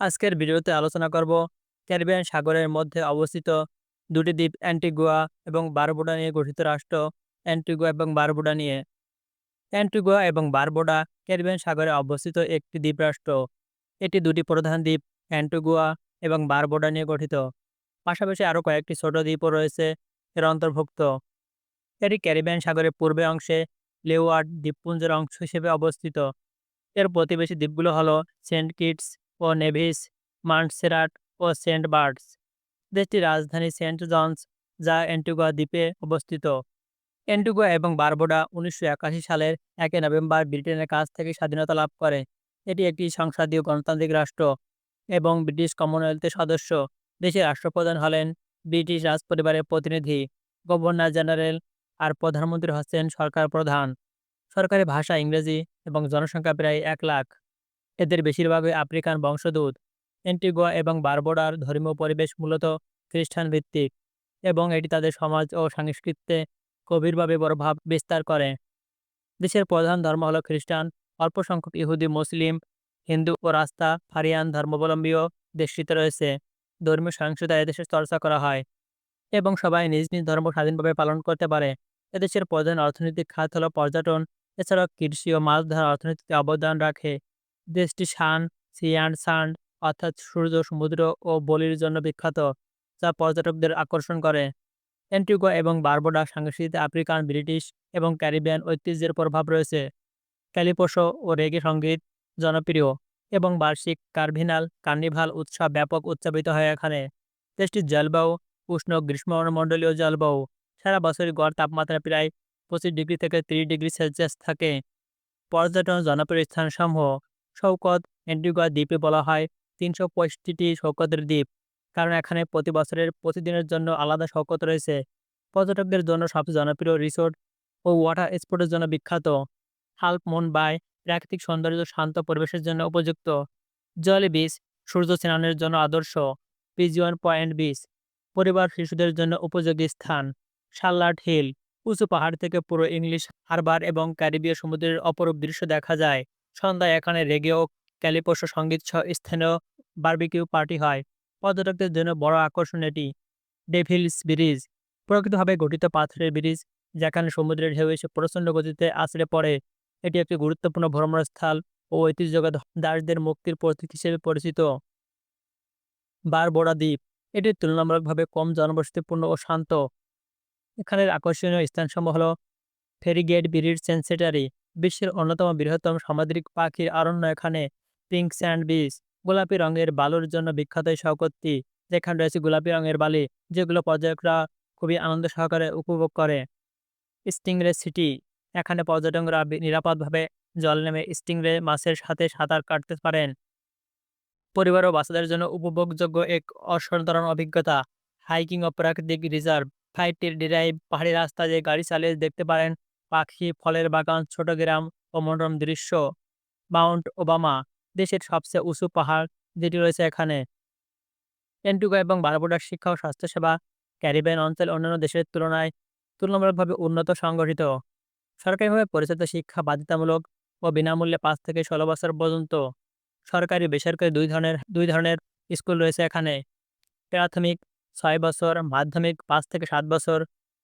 আজকের ভিডিওতে আলোচনা করব ক্যারিবিয়ান সাগরের মধ্যে অবস্থিত দুটি দ্বীপ অ্যান্টিগুয়া এবং বারবুডা নিয়ে গঠিত রাষ্ট্র অ্যান্টিগুয়া এবং বারবুডা নিয়ে। অ্যান্টিগুয়া এবং বারবোডা ক্যারিবিয়ান সাগরে অবস্থিত একটি দ্বীপ রাষ্ট্র। এটি দুটি প্রধান দ্বীপ, অ্যান্টিগুয়া এবং বারবুডা নিয়ে গঠিত। পাশাপাশি আরও কয়েকটি ছোট দ্বীপও রয়েছে এর অন্তর্ভুক্ত। এটি ক্যারিবিয়ান সাগরের পূর্বে অংশে লেওয়ার্ড দ্বীপপুঞ্জের অংশ হিসেবে অবস্থিত। এর প্রতিবেশী দ্বীপগুলো হলো সেন্ট কিটস ও নেভিস মান্টসেরাট ও সেন্ট বার্ডস দেশটির রাজধানী সেন্ট জনস, যা অ্যান্টিগুয়া দ্বীপে অবস্থিত। অ্যান্টিগুয়া এবং বারবোডা উনিশশো একাশি সালের একে নভেম্বর ব্রিটেনের কাছ থেকে স্বাধীনতা লাভ করে। এটি একটি সংসদীয় গণতান্ত্রিক রাষ্ট্র এবং ব্রিটিশ কমনওয়েলথের সদস্য। দেশের রাষ্ট্রপ্রধান হলেন ব্রিটিশ রাজপরিবারের প্রতিনিধি, গভর্নর জেনারেল আর প্রধানমন্ত্রী হচ্ছেন সরকার প্রধান। সরকারি ভাষা ইংরেজি এবং জনসংখ্যা প্রায় এক লাখ। এদের বেশিরভাগই আফ্রিকান বংশদূত অ্যান্টিগুয়া এবং বারবোডার ধর্মীয় পরিবেশ মূলত খ্রিস্টান ভিত্তিক এবং এটি তাদের সমাজ ও সংস্কৃতিতে গভীরভাবে প্রভাব বিস্তার করে। দেশের প্রধান ধর্ম হলো খ্রিস্টান। অল্প সংখ্যক ইহুদি, মুসলিম, হিন্দু ও রাস্তা ফারিয়ান ধর্মাবলম্বীও দেশটিতে রয়েছে। ধর্মীয় সহিংসতা এদেশে চর্চা করা হয় এবং সবাই নিজ নিজ ধর্ম স্বাধীনভাবে পালন করতে পারে। এদেশের প্রধান অর্থনৈতিক খাত হলো পর্যটন, এছাড়াও কৃষি ও মাছ ধরা অর্থনীতিতে অবদান রাখে। দেশটি সান সি অ্যান্ড সান্ড অর্থাৎ সূর্য, সমুদ্র ও বলির জন্য বিখ্যাত, যা পর্যটকদের আকর্ষণ করে। অ্যান্টিগুয়া এবং বারবোডা সাংস্কৃতিক আফ্রিকান, ব্রিটিশ এবং ক্যারিবিয়ান ঐতিহ্যের প্রভাব রয়েছে। ক্যালিপোসো ও রেগে সংগীত জনপ্রিয়। এবং বার্ষিক কার্ভিনাল, কার্নিভাল উৎসব ব্যাপক উদযাপিত হয় এখানে। দেশটির জলবায়ু, উষ্ণ গ্রীষ্মমণ্ডলীয় জলবায়ু, সারা বছরই গড় তাপমাত্রা প্রায় পঁচিশ ডিগ্রি থেকে তিরিশ ডিগ্রি সেলসিয়াস থাকে। পর্যটন জনপ্রিয় স্থানসমূহ শৌকত অ্যান্টিগুয়া দ্বীপে বলা হয়, তিনশো পঁয়ষট্টিটি শৌকতের দ্বীপ, কারণ এখানে প্রতি বছরের প্রতিদিনের জন্য আলাদা শৌকত রয়েছে। পর্যটকদের জন্য সবচেয়ে জনপ্রিয় রিসোর্ট ও ওয়াটার স্পোর্টের জন্য বিখ্যাত। হাল্প মুন বাই প্রাকৃতিক সৌন্দর্য শান্ত পরিবেশের জন্য উপযুক্ত। জলি বিচ সূর্য স্নানের জন্য আদর্শ। পিজিওয়ান পয়েন্ট বিচ পরিবার শিশুদের জন্য উপযোগী স্থান। শার্লাট হিল, উঁচু পাহাড় থেকে পুরো ইংলিশ হারবার এবং ক্যারিবীয় সমুদ্রের অপরূপ দৃশ্য দেখা যায়। সন্ধ্যায় এখানে রেগে ও ক্যালিপোসো সংগীত সহ স্থানীয় বার্বিকিউ পার্টি হয়। পর্যটকদের জন্য বড় আকর্ষণ এটি। ডেভিলস ব্রিজ, প্রকৃতভাবে গঠিত পাথরের ব্রিজ, যেখানে সমুদ্রের ঢেউ এসে প্রচণ্ড গতিতে আছড়ে পড়ে। এটি একটি গুরুত্বপূর্ণ ভ্রমণস্থল ও ঐতিহ্যগত দাসদের মুক্তির প্রতীক হিসেবে পরিচিত। বারবোড়া দ্বীপ, এটি তুলনামূলকভাবে কম জনবসতিপূর্ণ ও শান্ত। এখানের আকর্ষণীয় স্থানসমূহ হল ফেরিগেট ব্রিজ সেন্সেটারি বিশ্বের অন্যতম বৃহত্তম সামুদ্রিক পাখির অরণ্য এখানে, পিঙ্ক স্যান্ড বিচ, গোলাপি রঙের বালুর জন্য বিখ্যাত শৌকতটি যেখানে রয়েছে গোলাপি রঙের বালি, যেগুলো পর্যটকরা খুবই আনন্দ সহকারে উপভোগ করে। স্টিংরে সিটি এখানে পর্যটকরা নিরাপদভাবে জল নেমে স্টিংরে মাছের সাথে সাঁতার কাটতে পারেন। পরিবার ও বাচ্চাদের জন্য উপভোগযোগ্য এক অসাধারণ অভিজ্ঞতা। হাইকিং ও প্রাকৃতিক রিজার্ভ, ফ্লাইটের ড্রাইভ, পাহাড়ি রাস্তা দিয়ে গাড়ি চালিয়ে দেখতে পারেন পাখি, ফলের বাগান, ছোট গ্রাম ও মনোরম দৃশ্য। মাউন্ট ওবামা, দেশের সবচেয়ে উঁচু পাহাড় যেটি রয়েছে এখানে। এন্টুগা এবং বারবুডার শিক্ষা ও স্বাস্থ্যসেবা ক্যারিবিয়ান অঞ্চল অন্যান্য দেশের তুলনায় তুলনামূলকভাবে উন্নত সংগঠিত। সরকারিভাবে পরিচালিত শিক্ষা বাধ্যতামূলক ও বিনামূল্যে পাঁচ থেকে ষোলো বছর পর্যন্ত সরকারি, বেসরকারি দুই ধরনের দুই ধরনের স্কুল রয়েছে এখানে। প্রাথমিক ছয় বছর, মাধ্যমিক পাঁচ থেকে সাত বছর,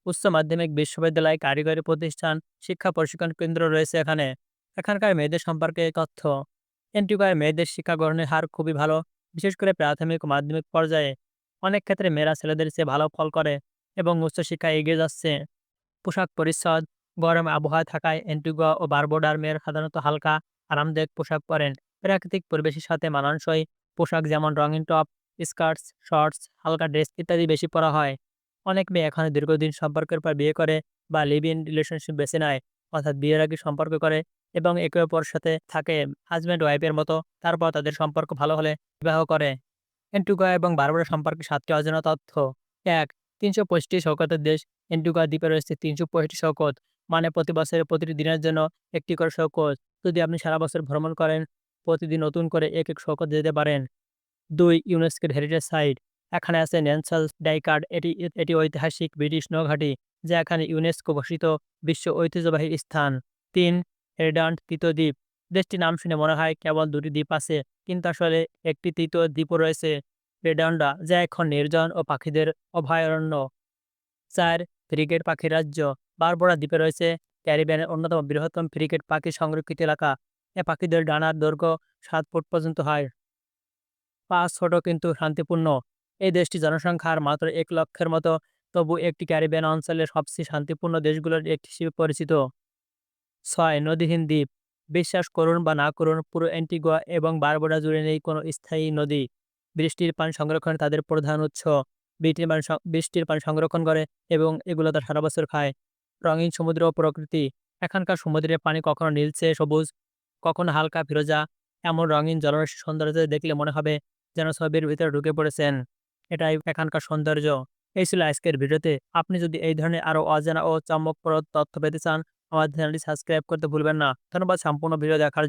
উচ্চ মাধ্যমিক বিশ্ববিদ্যালয় কারিগরি প্রতিষ্ঠান, শিক্ষা প্রশিক্ষণ কেন্দ্র রয়েছে এখানে। এখানকার মেয়েদের সম্পর্কে তথ্য। এন্টিগায় মেয়েদের শিক্ষা গ্রহণের হার খুবই ভালো, বিশেষ করে প্রাথমিক ও মাধ্যমিক পর্যায়ে। অনেক ক্ষেত্রে মেয়েরা ছেলেদের চেয়ে ভালো ফল করে এবং উচ্চশিক্ষায় এগিয়ে যাচ্ছে। পোশাক পরিচ্ছদ গরম আবহাওয়া থাকায় এন্টিগুয়া ও বারবোডার মেয়ের সাধারণত হালকা আরামদায়ক পোশাক পরেন। প্রাকৃতিক পরিবেশের সাথে মানানসই পোশাক যেমন রঙিন টপ, স্কার্টস, শর্টস, হালকা ড্রেস ইত্যাদি বেশি পরা হয়। অনেক মেয়ে এখানে দীর্ঘদিন সম্পর্কের পর বিয়ে করে বা লিভ ইন রিলেশনশিপ বেছে নেয়, অর্থাৎ বিয়ের আগে সম্পর্ক করে এবং একে অপর সাথে থাকে হাজব্যান্ড ওয়াইফের মতো, তারপর তাদের সম্পর্ক ভালো হলে বিবাহ করে। এন্টুগা এবং বারবারা সম্পর্কে সাতটি অজানা তথ্য। এক, তিনশো পঁয়ষট্টি শৌকতের দেশ। এন্টুগা দ্বীপে রয়েছে তিনশো পঁয়ষট্টি শৌকত মানে প্রতি বছরের প্রতিটি দিনের জন্য একটি করে শৌকত যদি আপনি সারা বছর ভ্রমণ করেন, প্রতিদিন নতুন করে এক এক শৌকত যেতে পারেন। দুই, ইউনেস্কোর হেরিটেজ সাইট। এখানে আছে ন্যান্সাল ডাইকার্ড এটি এটি ঐতিহাসিক ব্রিটিশ নৌঘাটি, যা এখানে ইউনেস্কো ঘোষিত বিশ্ব ঐতিহ্যবাহী স্থান। তিন রেডান্ট তৃতীয় দ্বীপ। দেশটির নাম শুনে মনে হয় কেবল দুটি দ্বীপ আছে, কিন্তু আসলে একটি তৃতীয় দ্বীপও রয়েছে, রেডান্ডা, যা এখন নির্জন ও পাখিদের অভয়ারণ্য। চার ফ্রিগেট পাখির রাজ্য। বারবরা দ্বীপে রয়েছে ক্যারিবিয়ানের অন্যতম বৃহত্তম ফ্রিগেট পাখি সংরক্ষিত এলাকা। এ পাখিদের ডানার দৈর্ঘ্য সাত ফুট পর্যন্ত হয় পাঁচ ছোট কিন্তু শান্তিপূর্ণ। এই দেশটি জনসংখ্যার মাত্র এক লক্ষের মতো। তবু একটি ক্যারিবিয়ান অঞ্চলের সবচেয়ে শান্তিপূর্ণ দেশগুলোর একটি হিসেবে পরিচিত। ছয় নদীহীন দ্বীপ। বিশ্বাস করুন বা না করুন, পুরো অ্যান্টিগুয়া এবং বারবুডা জুড়ে নেই কোনো স্থায়ী নদী। বৃষ্টির পানি সংরক্ষণ তাদের প্রধান উৎস। বৃষ্টির পানি বৃষ্টির পানি সংরক্ষণ করে এবং এগুলো তার সারা বছর খায়। রঙিন সমুদ্র ও প্রকৃতি। এখানকার সমুদ্রের পানি কখনো নীলচে, সবুজ, কখনো হালকা ফিরোজা। এমন রঙিন জলরাশি সৌন্দর্য দেখলে মনে হবে যেন ছবির ভিতরে ঢুকে পড়েছেন। এটাই এখানকার সৌন্দর্য। এই ছিল আজকের ভিডিওতে। আপনি যদি এই ধরনের আরও অজানা ও চমকপ্রদ তথ্য পেতে চান আমাদের চ্যানেলটি সাবস্ক্রাইব করতে ভুলবেন না। ধন্যবাদ, সম্পূর্ণ ভিডিও দেখার